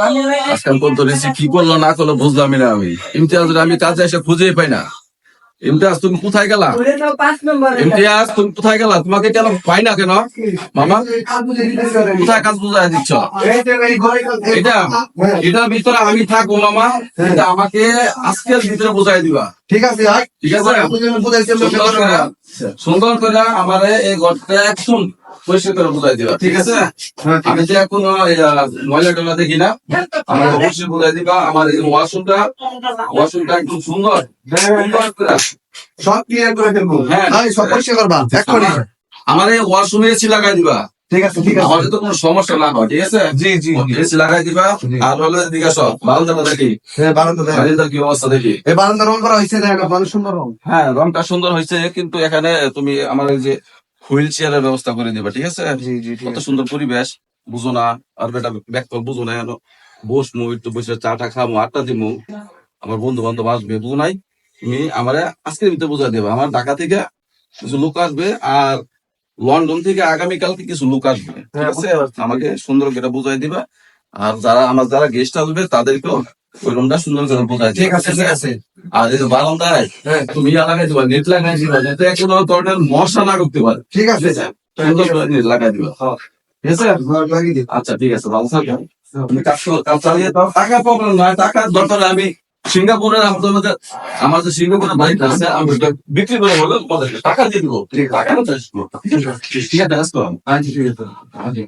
আজকাল পর্যন্ত রিসিভ কি করল না করল বুঝলামই না আমি। ইমতিয়াজ আমি কাজে এসে খুঁজেই পাই না। ইমতিয়াজ তুমি কোথায় গেলা? ইমতিয়াজ তুমি কোথায় গেলা? তোমাকে কেন পাই না কেন? মামা কোথায় কাজ বুঝাই দিচ্ছ? এটা এটার ভিতরে আমি থাকব মামা। এটা আমাকে আজকের ভিতরে বুঝাই দিবা। ঠিক আছে ঠিক আছে? সুন্দর করে আমার এই ঘরটা একদম পরিষ্কার করে বুঝাই দিবা ঠিক আছে? হ্যাঁ, আমি যে কোনো ময়লা টলা দেখি না আমার অবশ্যই বুঝাই দিবা আমার এই ওয়াশরুমটা ওয়াশরুমটা একদম সুন্দর সুন্দর করে। সব ক্লিয়ার করে ফেলব। হ্যাঁ। হ্যাঁ সব পরিষ্কার করবা আমার এই ওয়াশরুমে এসি লাগাই দিবা। ঠিক আছে ঠিক আছে। আমাদের তো কোনো সমস্যা না হয় ঠিক আছে? জি জি। এসি লাগাই দিবা আর হলে দিকে সব বারান্দাটা দেখি। হ্যাঁ বারান্দা কি অবস্থা দেখি? এই বারান্দা রং করা হয়েছে আপনার সুন্দর রং। হ্যাঁ রংটা সুন্দর হয়েছে কিন্তু এখানে তুমি আমার যে হুইল চেয়ারের ব্যবস্থা করে দিবা ঠিক আছে? জি জি কত সুন্দর পরিবেশ বুঝো না আর বেটা ব্যক্ত বুঝো না এনো বসমু একটু বসে চা টা খামু আটটা দিমু। আমার বন্ধু বান্ধব আসবে বুঝো নাই? তুমি আমার আজকের ভিতরে বুঝা দেবা আমার ঢাকা থেকে কিছু লোক আসবে আর লন্ডন থেকে আগামীকালকে কিছু লোক আসবে। ঠিক হ্যাঁ, আছে আমাকে সুন্দর করে বুঝাই দিবা। আর যারা আমার যারা গেস্ট আসবে তাদেরকেও ওই রুমটা সুন্দর করে বোঝাই ঠিক আছে ঠিক আছে। আর এই বারান্দায় হ্যাঁ। তুমি লাগাই দিবা নেট লাগাই দিবা যাতে কোনো ধরনের মশা না ঢুকতে পারে ঠিক আছে। সুন্দর করে নেট লাগাই দিবা। হ্যাঁ। ঠিক আছে? আচ্ছা ঠিক আছে ভালো থাকবেন। টাকা প্রবলেম নয় টাকার দরকার আমি সিঙ্গাপুরের আমার যে সিঙ্গাপুরে বাড়িতে আছে আমি বিক্রি করে তোমাদেরকে টাকা দিয়ে দিবো। টাকা ঠিক আছে